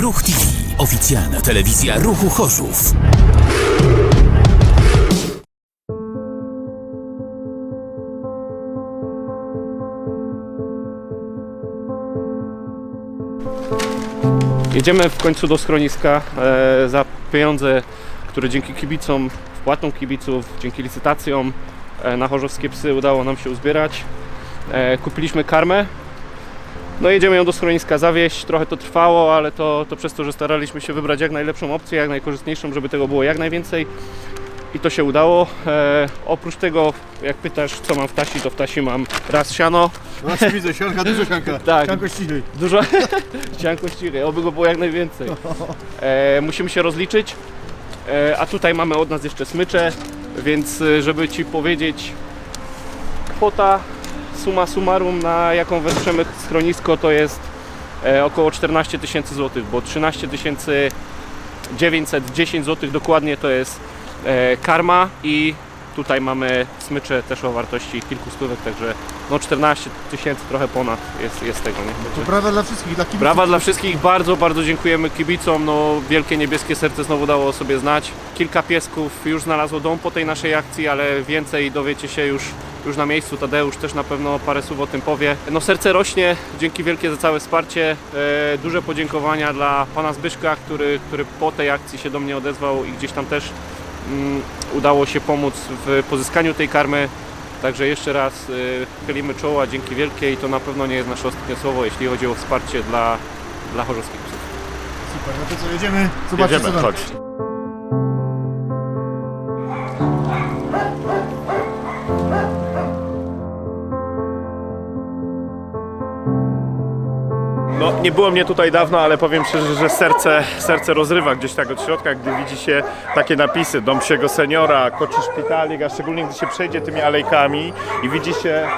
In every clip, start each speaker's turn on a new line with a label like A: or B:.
A: Ruch TV. Oficjalna telewizja Ruchu Chorzów.
B: Jedziemy w końcu do schroniska e, za pieniądze, które dzięki kibicom, wpłatom kibiców, dzięki licytacjom e, na chorzowskie psy udało nam się uzbierać. E, kupiliśmy karmę. No jedziemy ją do schroniska zawieźć. Trochę to trwało, ale to, to przez to, że staraliśmy się wybrać jak najlepszą opcję, jak najkorzystniejszą, żeby tego było jak najwięcej. I to się udało. E, oprócz tego, jak pytasz, co mam w tasi, to w tasi mam raz siano,
C: Właśnie widzę, sianka, dużo sianka.
B: Tak.
C: Sianko ścichej.
B: Dużo chciałem ścichy, oby go było jak najwięcej. E, musimy się rozliczyć, e, a tutaj mamy od nas jeszcze smycze, więc e, żeby Ci powiedzieć, kwota suma summarum, na jaką wesprzemy schronisko, to jest e, około 14 tysięcy złotych, bo 13 tysięcy 910 zł dokładnie to jest e, karma i tutaj mamy smycze też o wartości kilku stówek, także no 14 tysięcy trochę ponad jest, jest tego, nie? Także
C: brawa dla wszystkich, dla kibiców.
B: Brawa dla wszystkich, bardzo, bardzo dziękujemy kibicom, no wielkie niebieskie serce znowu dało o sobie znać. Kilka piesków już znalazło dom po tej naszej akcji, ale więcej dowiecie się już, już na miejscu. Tadeusz też na pewno parę słów o tym powie. No serce rośnie, dzięki wielkie za całe wsparcie. E, duże podziękowania dla pana Zbyszka, który, który po tej akcji się do mnie odezwał i gdzieś tam też mm, udało się pomóc w pozyskaniu tej karmy. Także jeszcze raz y, chylimy czoła, dzięki wielkie i to na pewno nie jest nasze ostatnie słowo, jeśli chodzi o wsparcie dla, dla chorzowskich psów.
C: Super, no to co, jedziemy? Zobaczcie co tam.
D: No, nie było mnie tutaj dawno, ale powiem szczerze, że serce, serce rozrywa gdzieś tak od środka, gdy widzi się takie napisy Dom Psiego Seniora, Koci Szpitalik, a szczególnie gdy się przejdzie tymi alejkami i widzi się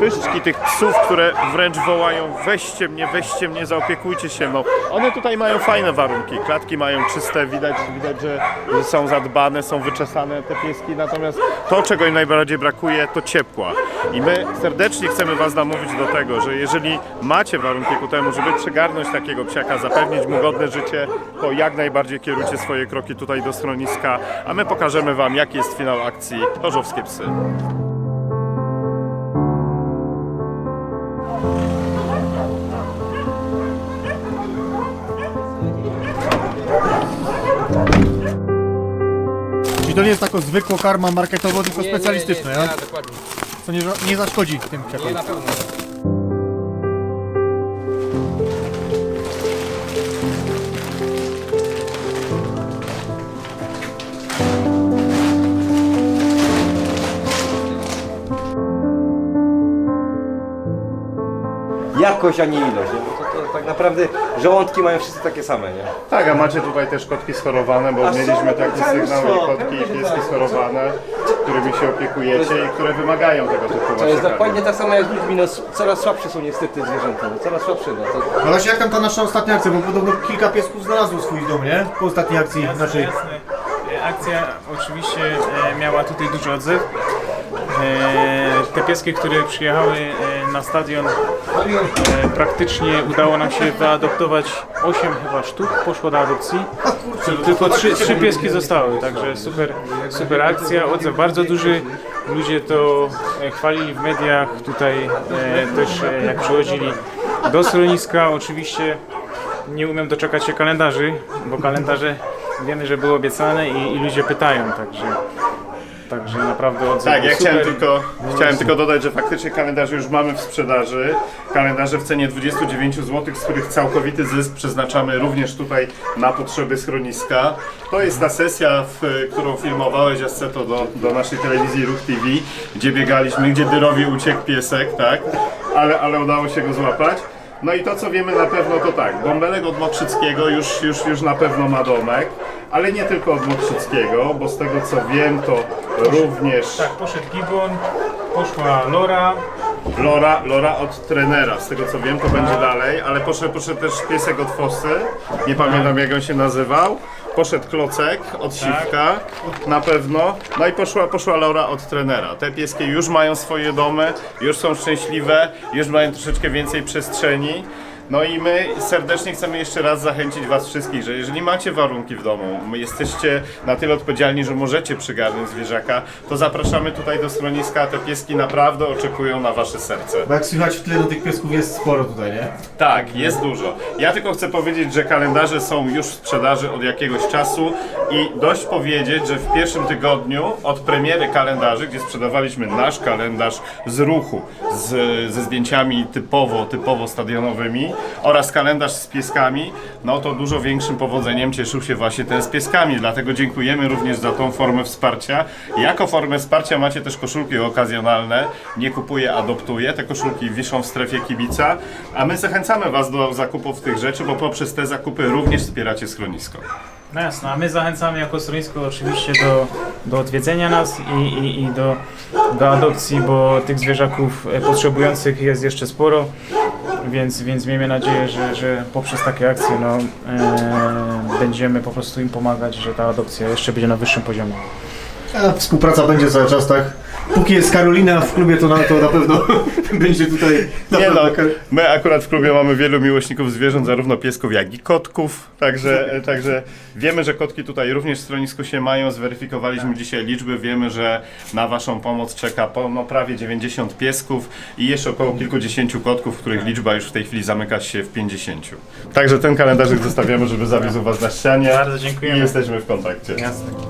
D: pyszczki tych psów, które wręcz wołają weźcie mnie, weźcie mnie, zaopiekujcie się mną. One tutaj mają fajne warunki, klatki mają czyste, widać, widać że że są zadbane, są wyczesane te pieski, natomiast to, czego im najbardziej brakuje, to ciepła. I my serdecznie chcemy Was namówić do tego, że jeżeli macie warunki ku temu, żeby przygarnąć takiego psiaka, zapewnić mu godne życie, to jak najbardziej kierujcie swoje kroki tutaj do schroniska, a my pokażemy Wam, jaki jest finał akcji Chorzowskie Psy.
C: Czyli to nie jest taka zwykła karma marketowa, tylko specjalistyczna,
E: nie,
C: nie?
E: nie, nie, dokładnie.
C: Co nie, nie zaszkodzi tym
E: Nie,
C: psiakom.
E: na pewno.
F: Jakość, a nie ilość. Nie? Bo to, to tak naprawdę żołądki mają wszyscy takie same, nie?
D: Tak, a macie tutaj też kotki schorowane, bo
F: A są
D: mieliśmy taki
F: całe
D: sygnał
F: mnóstwo.
D: i kotki i pieski schorowane, którymi się opiekujecie i które wymagają tego typu
F: To jest
D: właśnie
F: dokładnie tak samo jak z ludźmi, no coraz słabsze są niestety zwierzęta, no, coraz słabsze. No, to,
C: No właśnie jak tam ta nasza ostatnia akcja, bo podobno kilka piesków znalazło swój dom, nie? Po ostatniej akcji naszej.
G: Jasne. E, Akcja oczywiście e, miała tutaj duży odzew. E, Te pieski, które przyjechały e, na stadion, e, praktycznie udało nam się wyadoptować 8 chyba sztuk, poszło do adopcji. Tylko trzy, trzy pieski zostały, także super, super akcja, odzew bardzo duży. Ludzie to chwalili w mediach, tutaj też jak przychodzili do schroniska, oczywiście nie umiem doczekać się kalendarzy, bo kalendarze wiemy, że były obiecane i, i ludzie pytają, także, także naprawdę odzew
D: Tak,
G: był
D: ja
G: super.
D: chciałem tylko, chciałem tylko dodać, że faktycznie kalendarze już mamy w sprzedaży. Kalendarze w cenie 29 zł, z których całkowity zysk przeznaczamy również tutaj na potrzeby schroniska. To jest ta sesja, w, którą filmowałeś, Asceto, do, do naszej telewizji Ruch TV, gdzie biegaliśmy, gdzie Dyrowi uciekł piesek, tak? Ale, ale udało się go złapać. No i to co wiemy na pewno to tak, bąbelek od Mokrzyckiego już, już, już na pewno ma domek, ale nie tylko od Mokrzyckiego, bo z tego co wiem to również
G: Tak, poszedł Gibbon, poszła Lora,
D: Lora, Lora od trenera, z tego co wiem, to będzie dalej, ale poszedł, poszedł też piesek od Fosy, nie pamiętam jak on się nazywał. Poszedł Klocek od Siwka, na pewno. No i poszła, poszła Laura od trenera. Te pieski już mają swoje domy, już są szczęśliwe, już mają troszeczkę więcej przestrzeni. No i my serdecznie chcemy jeszcze raz zachęcić Was wszystkich, że jeżeli macie warunki w domu, my jesteście na tyle odpowiedzialni, że możecie przygarnąć zwierzaka, to zapraszamy tutaj do schroniska. Te pieski naprawdę oczekują na Wasze serce.
C: Bo jak słychać w tle, do tych piesków jest sporo tutaj, nie?
D: Tak, jest dużo. Ja tylko chcę powiedzieć, że kalendarze są już w sprzedaży od jakiegoś czasu i dość powiedzieć, że w pierwszym tygodniu od premiery kalendarzy, gdzie sprzedawaliśmy nasz kalendarz z ruchu, z, ze zdjęciami typowo, typowo stadionowymi oraz kalendarz z pieskami, no to dużo większym powodzeniem cieszył się właśnie ten z pieskami. Dlatego dziękujemy również za tą formę wsparcia. Jako formę wsparcia macie też koszulki okazjonalne. Nie kupuję, adoptuję. Te koszulki wiszą w strefie kibica, a my zachęcamy Was do zakupów tych rzeczy, bo poprzez te zakupy również wspieracie schronisko.
G: No jasne, a my zachęcamy jako schronisko oczywiście do, do odwiedzenia nas i, i, i do, do adopcji, bo tych zwierzaków e, potrzebujących jest jeszcze sporo, więc, więc miejmy nadzieję, że, że poprzez takie akcje no, e, będziemy po prostu im pomagać, że ta adopcja jeszcze będzie na wyższym poziomie.
C: A współpraca będzie cały czas, tak? Póki jest Karolina w klubie, to na, to na pewno będzie tutaj... Na
D: Nie no,
C: pewno Kar-
D: my akurat w klubie mamy wielu miłośników zwierząt, zarówno piesków, jak i kotków, także, także wiemy, że kotki tutaj również w schronisku się mają, zweryfikowaliśmy dzisiaj liczby, wiemy, że na Waszą pomoc czeka po, no, prawie 90 piesków i jeszcze około kilkudziesięciu kotków, których liczba już w tej chwili zamyka się w 50. Także ten kalendarzyk zostawiamy, żeby zawiózł Was na ścianie
G: Bardzo dziękujemy.
D: i jesteśmy w kontakcie.
G: Jasne.